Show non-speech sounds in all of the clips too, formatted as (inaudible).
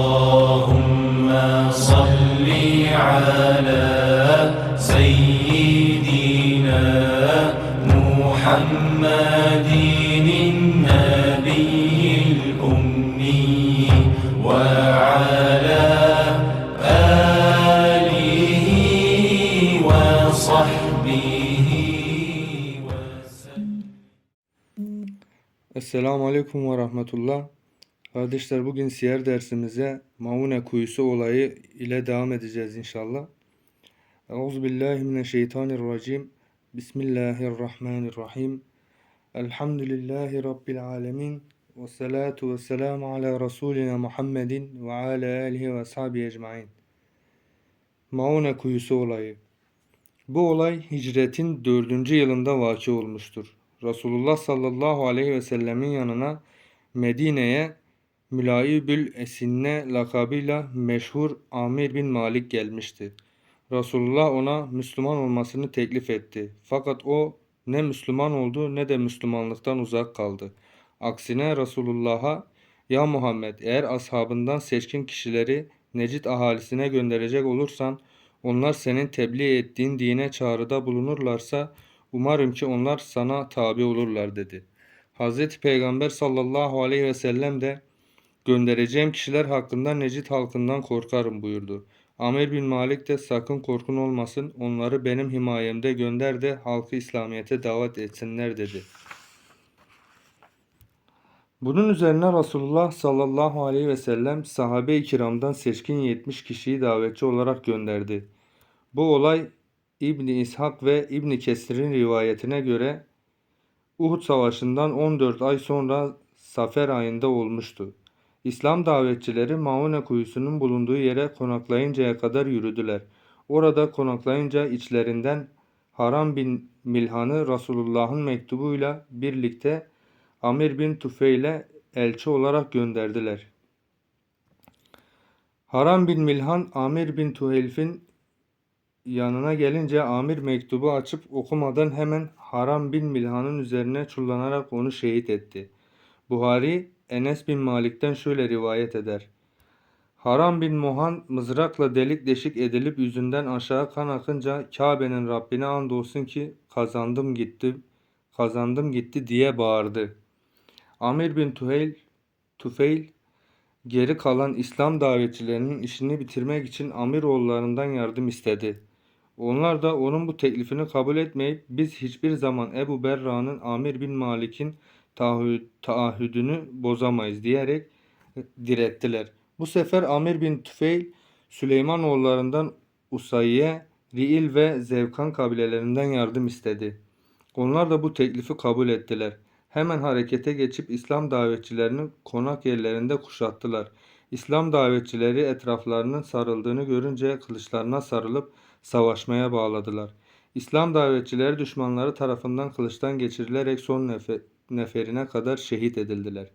اللهم صل على سيدنا محمد النبي الأمي وعلى آله وصحبه وسلم Esselamu Aleyküm ve Rahmetullah. Kardeşler bugün siyer dersimize Maune kuyusu olayı ile devam edeceğiz inşallah. Euzubillahimineşşeytanirracim. Bismillahirrahmanirrahim. Elhamdülillahi Rabbil alemin. Ve salatu ve selamu ala Resulina Muhammedin ve ala alihi ve ashabi ecmain. Maune kuyusu olayı. Bu olay hicretin dördüncü yılında vaki olmuştur. Resulullah sallallahu aleyhi ve sellemin yanına Medine'ye Mülayibül Esinne lakabıyla meşhur Amir bin Malik gelmişti. Resulullah ona Müslüman olmasını teklif etti. Fakat o ne Müslüman oldu ne de Müslümanlıktan uzak kaldı. Aksine Resulullah'a ya Muhammed eğer ashabından seçkin kişileri Necid ahalisine gönderecek olursan onlar senin tebliğ ettiğin dine çağrıda bulunurlarsa umarım ki onlar sana tabi olurlar dedi. Hazreti Peygamber sallallahu aleyhi ve sellem de göndereceğim kişiler hakkında Necid halkından korkarım buyurdu. Amir bin Malik de sakın korkun olmasın onları benim himayemde gönder de halkı İslamiyet'e davet etsinler dedi. Bunun üzerine Resulullah sallallahu aleyhi ve sellem sahabe-i kiramdan seçkin 70 kişiyi davetçi olarak gönderdi. Bu olay İbni İshak ve İbni Kesir'in rivayetine göre Uhud Savaşı'ndan 14 ay sonra Safer ayında olmuştu. İslam davetçileri Maune kuyusunun bulunduğu yere konaklayıncaya kadar yürüdüler. Orada konaklayınca içlerinden Haram bin Milhan'ı Resulullah'ın mektubuyla birlikte Amir bin Tufeil'e elçi olarak gönderdiler. Haram bin Milhan Amir bin Tuhelf'in yanına gelince Amir mektubu açıp okumadan hemen Haram bin Milhan'ın üzerine çullanarak onu şehit etti. Buhari Enes bin Malik'ten şöyle rivayet eder. Haram bin Muhan mızrakla delik deşik edilip yüzünden aşağı kan akınca Kabe'nin Rabbine andolsun ki kazandım gitti, kazandım gitti diye bağırdı. Amir bin Tuheyl, Tufeil geri kalan İslam davetçilerinin işini bitirmek için Amiroğullarından yardım istedi. Onlar da onun bu teklifini kabul etmeyip biz hiçbir zaman Ebu Berra'nın Amir bin Malik'in taahhü- taahhüdünü bozamayız diyerek direttiler. Bu sefer Amir bin Tüfeil Süleymanoğullarından Usayye, Riil ve Zevkan kabilelerinden yardım istedi. Onlar da bu teklifi kabul ettiler. Hemen harekete geçip İslam davetçilerini konak yerlerinde kuşattılar. İslam davetçileri etraflarının sarıldığını görünce kılıçlarına sarılıp savaşmaya bağladılar. İslam davetçileri düşmanları tarafından kılıçtan geçirilerek son nefe- neferine kadar şehit edildiler.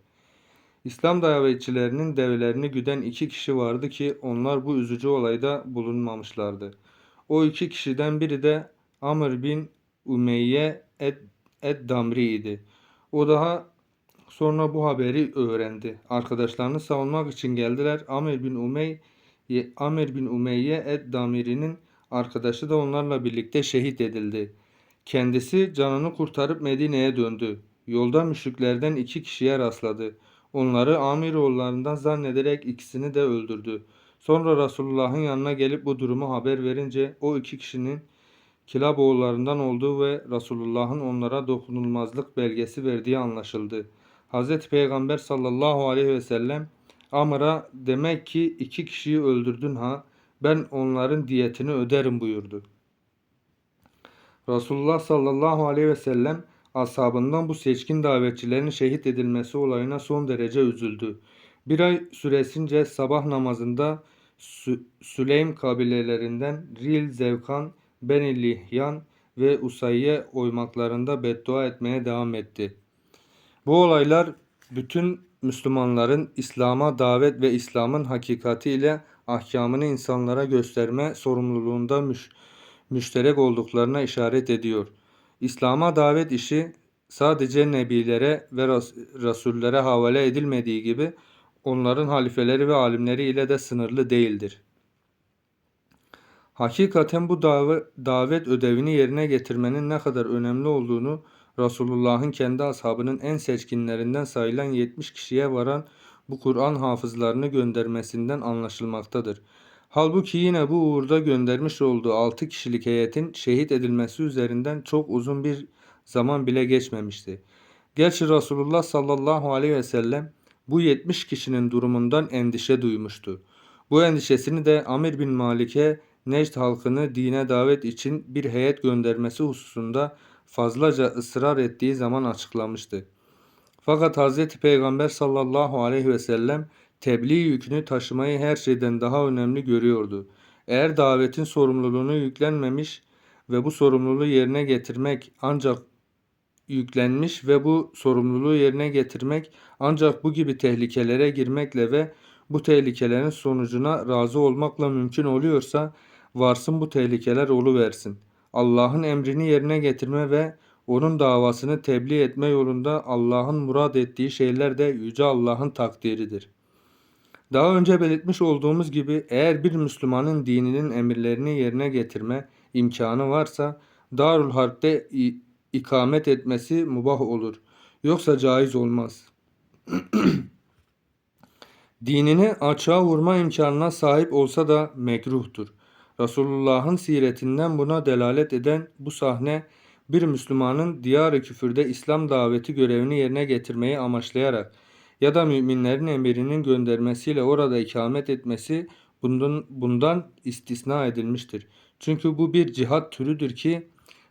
İslam davetçilerinin develerini güden iki kişi vardı ki onlar bu üzücü olayda bulunmamışlardı. O iki kişiden biri de Amr bin Umeyye Ed, Ed-Damri idi. O daha sonra bu haberi öğrendi. Arkadaşlarını savunmak için geldiler. Amr bin Umey Amr bin Umeyye Ed-Damiri'nin arkadaşı da onlarla birlikte şehit edildi. Kendisi canını kurtarıp Medine'ye döndü. Yolda müşriklerden iki kişiye rastladı. Onları Amiroğullarından zannederek ikisini de öldürdü. Sonra Resulullah'ın yanına gelip bu durumu haber verince o iki kişinin Kilaboğullarından olduğu ve Resulullah'ın onlara dokunulmazlık belgesi verdiği anlaşıldı. Hz. Peygamber sallallahu aleyhi ve sellem Amr'a demek ki iki kişiyi öldürdün ha ben onların diyetini öderim buyurdu. Resulullah sallallahu aleyhi ve sellem ashabından bu seçkin davetçilerin şehit edilmesi olayına son derece üzüldü. Bir ay süresince sabah namazında Sü- Süleym kabilelerinden Ril, Zevkan, Beni Lihyan ve Usayye oymaklarında beddua etmeye devam etti. Bu olaylar bütün Müslümanların İslam'a davet ve İslam'ın hakikati ile ahkamını insanlara gösterme sorumluluğunda müş- müşterek olduklarına işaret ediyor. İslam'a davet işi sadece nebilere ve ras- rasullere havale edilmediği gibi onların halifeleri ve alimleri ile de sınırlı değildir. Hakikaten bu dav- davet ödevini yerine getirmenin ne kadar önemli olduğunu Resulullah'ın kendi ashabının en seçkinlerinden sayılan 70 kişiye varan bu Kur'an hafızlarını göndermesinden anlaşılmaktadır. Halbuki yine bu uğurda göndermiş olduğu 6 kişilik heyetin şehit edilmesi üzerinden çok uzun bir zaman bile geçmemişti. Gerçi Resulullah sallallahu aleyhi ve sellem bu 70 kişinin durumundan endişe duymuştu. Bu endişesini de Amir bin Malik'e Necd halkını dine davet için bir heyet göndermesi hususunda fazlaca ısrar ettiği zaman açıklamıştı. Fakat Hz. Peygamber sallallahu aleyhi ve sellem tebliğ yükünü taşımayı her şeyden daha önemli görüyordu. Eğer davetin sorumluluğunu yüklenmemiş ve bu sorumluluğu yerine getirmek ancak yüklenmiş ve bu sorumluluğu yerine getirmek ancak bu gibi tehlikelere girmekle ve bu tehlikelerin sonucuna razı olmakla mümkün oluyorsa varsın bu tehlikeler oluversin. Allah'ın emrini yerine getirme ve onun davasını tebliğ etme yolunda Allah'ın murad ettiği şeyler de Yüce Allah'ın takdiridir. Daha önce belirtmiş olduğumuz gibi eğer bir Müslümanın dininin emirlerini yerine getirme imkanı varsa Darul Harp'te ikamet etmesi mubah olur. Yoksa caiz olmaz. (clears throat) Dinini açığa vurma imkanına sahip olsa da mekruhtur. Resulullah'ın siretinden buna delalet eden bu sahne bir Müslümanın diyar-ı küfürde İslam daveti görevini yerine getirmeyi amaçlayarak ya da müminlerin emirinin göndermesiyle orada ikamet etmesi bundan, bundan istisna edilmiştir. Çünkü bu bir cihat türüdür ki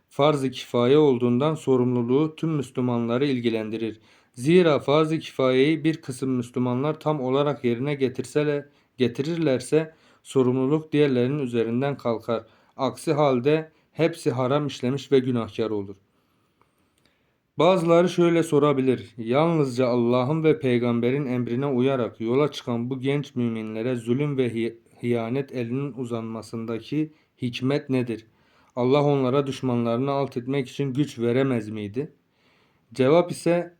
farz-ı kifaye olduğundan sorumluluğu tüm Müslümanları ilgilendirir. Zira farz-ı kifayeyi bir kısım Müslümanlar tam olarak yerine getirseler, getirirlerse sorumluluk diğerlerinin üzerinden kalkar. Aksi halde hepsi haram işlemiş ve günahkar olur. Bazıları şöyle sorabilir. Yalnızca Allah'ın ve peygamberin emrine uyarak yola çıkan bu genç müminlere zulüm ve hi- hiyanet elinin uzanmasındaki hikmet nedir? Allah onlara düşmanlarını alt etmek için güç veremez miydi? Cevap ise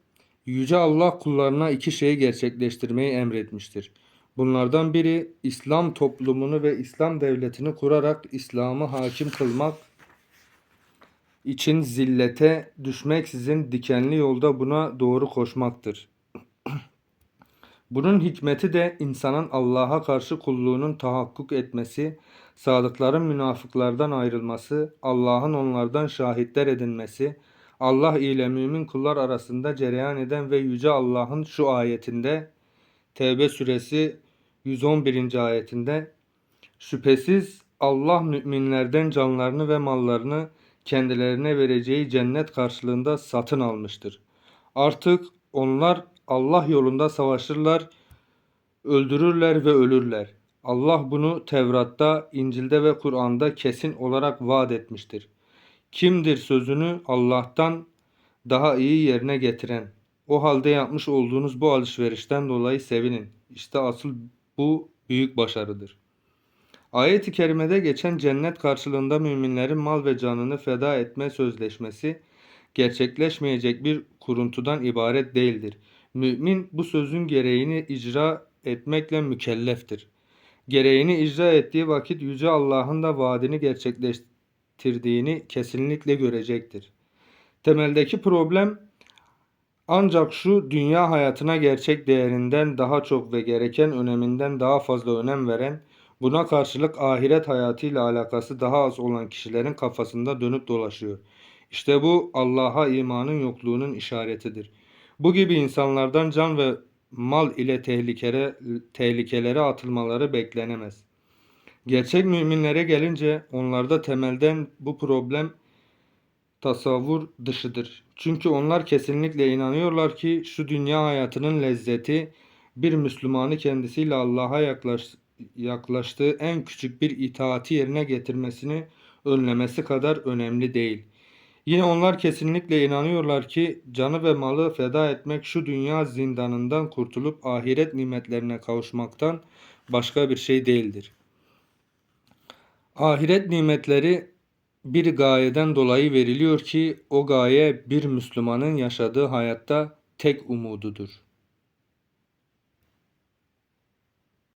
Yüce Allah kullarına iki şeyi gerçekleştirmeyi emretmiştir. Bunlardan biri İslam toplumunu ve İslam devletini kurarak İslam'ı hakim kılmak için zillete düşmeksizin dikenli yolda buna doğru koşmaktır. (clears throat) Bunun hikmeti de insanın Allah'a karşı kulluğunun tahakkuk etmesi, sadıkların münafıklardan ayrılması, Allah'ın onlardan şahitler edinmesi, Allah ile mümin kullar arasında cereyan eden ve Yüce Allah'ın şu ayetinde Tevbe suresi 111. ayetinde Şüphesiz Allah müminlerden canlarını ve mallarını kendilerine vereceği cennet karşılığında satın almıştır. Artık onlar Allah yolunda savaşırlar, öldürürler ve ölürler. Allah bunu Tevrat'ta, İncil'de ve Kur'an'da kesin olarak vaat etmiştir. Kimdir sözünü Allah'tan daha iyi yerine getiren? O halde yapmış olduğunuz bu alışverişten dolayı sevinin. İşte asıl bu büyük başarıdır. Ayet-i kerimede geçen cennet karşılığında müminlerin mal ve canını feda etme sözleşmesi gerçekleşmeyecek bir kuruntudan ibaret değildir. Mümin bu sözün gereğini icra etmekle mükelleftir. Gereğini icra ettiği vakit Yüce Allah'ın da vaadini gerçekleştirdiğini kesinlikle görecektir. Temeldeki problem ancak şu dünya hayatına gerçek değerinden daha çok ve gereken öneminden daha fazla önem veren, buna karşılık ahiret hayatıyla alakası daha az olan kişilerin kafasında dönüp dolaşıyor. İşte bu Allah'a imanın yokluğunun işaretidir. Bu gibi insanlardan can ve mal ile tehlikelere, tehlikelere atılmaları beklenemez. Gerçek müminlere gelince onlarda temelden bu problem tasavvur dışıdır. Çünkü onlar kesinlikle inanıyorlar ki şu dünya hayatının lezzeti bir Müslümanı kendisiyle Allah'a yaklaş, yaklaştığı en küçük bir itaati yerine getirmesini önlemesi kadar önemli değil. Yine onlar kesinlikle inanıyorlar ki canı ve malı feda etmek şu dünya zindanından kurtulup ahiret nimetlerine kavuşmaktan başka bir şey değildir. Ahiret nimetleri bir gayeden dolayı veriliyor ki o gaye bir Müslümanın yaşadığı hayatta tek umududur.